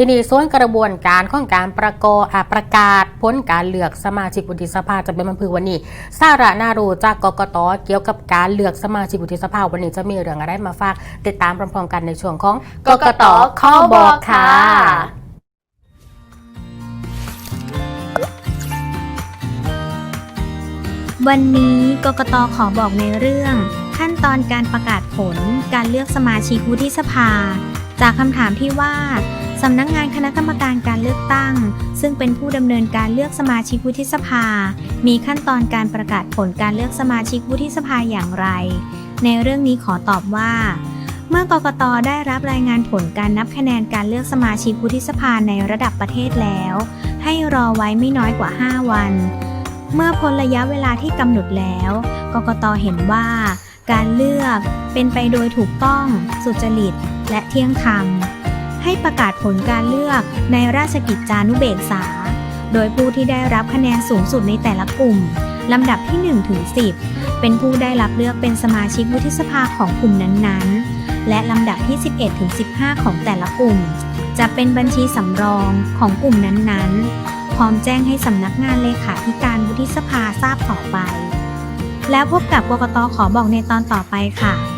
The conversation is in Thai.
ทีนี้ส่วนกระบวนการของการประกอบประกาศผลการเลือกสมาชิกวุฒิสภาจะเป็นมันพือวันนี้สาระน่ารู้จากกกตเกี่ยวกับการเลือกสมาชิกวุฒิสภาวันนี้จะมีเรื่องอะไรมาฝากติดตามพร้อมๆกันในช่วงของกกตข้อบอกค่ะวันนี้กกตขอบอกในเรื่อง ขั้นตอนการประกาศผลการเลือกสมาชิกวุฒิสภา จากคำถามที่ว่า สำนักงานคณะกรรมการการเลือกตั้ง ซึ่งเป็นผู้ดำเนินการเลือกสมาชิกวุฒิสภา มีขั้นตอนการประกาศผลการเลือกสมาชิกวุฒิสภาอย่างไร ในเรื่องนี้ขอตอบว่า เมื่อกกตได้รับรายงานผลการนับคะแนนการเลือกสมาชิกวุฒิสภาในระดับประเทศแล้ว ให้รอไว้ไม่น้อยกว่า 5 วัน เมื่อพ้นระยะเวลาที่กำหนดแล้ว กกตเห็นว่า การเลือกเป็นไปโดยถูกต้อง สุจริต และเที่ยงธรรม ให้ประกาศผลการเลือกในราชกิจจานุเบกษา โดยผู้ที่ได้รับคะแนนสูงสุดในแต่ละกลุ่ม ลำดับที่ 1 ถึง 10 เป็นผู้ได้รับเลือกเป็นสมาชิกวุฒิสภาของกลุ่มนั้นๆ และลำดับที่ 11 ถึง 15 ของแต่ละกลุ่ม จะเป็นบัญชีสำรองของกลุ่มนั้นๆ พร้อมแจ้งให้สำนักงานเลขาธิการวุฒิสภาทราบต่อไป แล้วพบกับกกตขอบอกในตอนต่อไปค่ะ